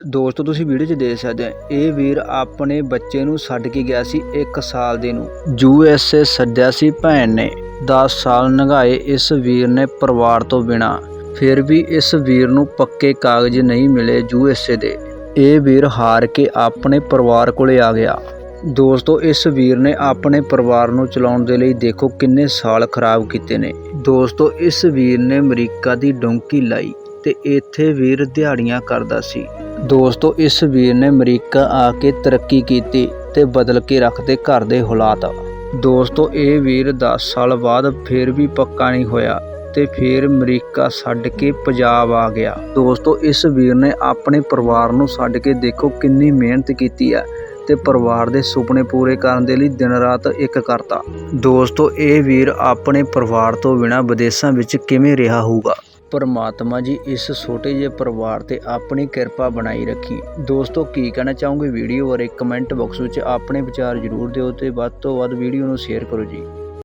ਦੋਸਤੋ, ਤੁਸੀਂ ਵੀਡੀਓ 'ਚ ਦੇਖ ਸਕਦੇ ਹੋ, ਇਹ ਵੀਰ ਆਪਣੇ ਬੱਚੇ ਨੂੰ ਛੱਡ ਕੇ ਗਿਆ ਸੀ 1 ਸਾਲ ਦੇ ਨੂੰ। ਯੂ ਐਸ ਏ ਸੱਦਿਆ ਸੀ ਭੈਣ ਨੇ। 10 ਸਾਲ ਨਗਾਏ ਇਸ ਵੀਰ ਨੇ ਪਰਿਵਾਰ ਤੋਂ ਬਿਨਾ। ਫਿਰ ਵੀ ਇਸ ਵੀਰ ਨੂੰ ਪੱਕੇ ਕਾਗਜ਼ ਨਹੀਂ ਮਿਲੇ ਯੂ ਐਸ ਏ ਦੇ। ਇਹ ਵੀਰ ਹਾਰ ਕੇ ਆਪਣੇ ਪਰਿਵਾਰ ਕੋਲੇ ਆ ਗਿਆ। ਦੋਸਤੋ, ਇਸ ਵੀਰ ਨੇ ਆਪਣੇ ਪਰਿਵਾਰ ਨੂੰ ਚਲਾਉਣ ਦੇ ਲਈ ਦੇਖੋ ਕਿੰਨੇ ਸਾਲ ਖਰਾਬ ਕੀਤੇ ਨੇ। ਦੋਸਤੋ, ਇਸ ਵੀਰ ਨੇ ਅਮਰੀਕਾ ਦੀ ਡੋਂਕੀ ਲਾਈ। ਤੇ ਇੱਥੇ ਵੀਰ ਦਿਹਾੜੀਆਂ ਕਰਦਾ ਸੀ। ਦੋਸਤੋ, ਇਸ ਵੀਰ ਨੇ ਅਮਰੀਕਾ ਆ ਕੇ ਤਰੱਕੀ ਕੀਤੀ ਤੇ ਬਦਲ ਕੇ ਰੱਖਦੇ ਘਰ ਦੇ ਹਾਲਾਤ। ਦੋਸਤੋ, ਇਹ ਵੀਰ 10 ਸਾਲ ਬਾਅਦ ਫਿਰ ਵੀ ਪੱਕਾ ਨਹੀਂ ਹੋਇਆ ਤੇ ਫਿਰ ਅਮਰੀਕਾ ਛੱਡ ਕੇ ਪੰਜਾਬ ਆ ਗਿਆ। ਦੋਸਤੋ, ਇਸ ਵੀਰ ਨੇ ਆਪਣੇ ਪਰਿਵਾਰ ਨੂੰ ਛੱਡ ਕੇ ਦੇਖੋ ਕਿੰਨੀ ਮਿਹਨਤ ਕੀਤੀ ਹੈ ਤੇ ਪਰਿਵਾਰ ਦੇ ਸੁਪਨੇ ਪੂਰੇ ਕਰਨ ਦੇ ਲਈ ਦਿਨ ਰਾਤ ਇੱਕ ਕਰਤਾ। ਦੋਸਤੋ, ਇਹ ਵੀਰ ਆਪਣੇ ਪਰਿਵਾਰ ਤੋਂ ਬਿਨਾ ਵਿਦੇਸ਼ਾਂ ਵਿੱਚ ਕਿਵੇਂ ਰਿਹਾ ਹੋਊਗਾ? ਪਰਮਾਤਮਾ ਜੀ ਇਸ ਛੋਟੇ ਜਿਹੇ ਪਰਿਵਾਰ ਤੇ ਆਪਣੀ ਕਿਰਪਾ ਬਣਾਈ ਰੱਖੀ। ਦੋਸਤੋ, ਕੀ ਕਹਿਣਾ ਚਾਹੋਗੇ? ਵੀਡੀਓ ਬਾਰੇ ਕਮੈਂਟ ਬਾਕਸ ਵਿੱਚ ਆਪਣੇ ਵਿਚਾਰ ਜ਼ਰੂਰ ਦਿਓ ਤੇ ਵੱਧ ਤੋਂ ਵੱਧ ਵੀਡੀਓ ਨੂੰ ਸ਼ੇਅਰ ਕਰੋ ਜੀ।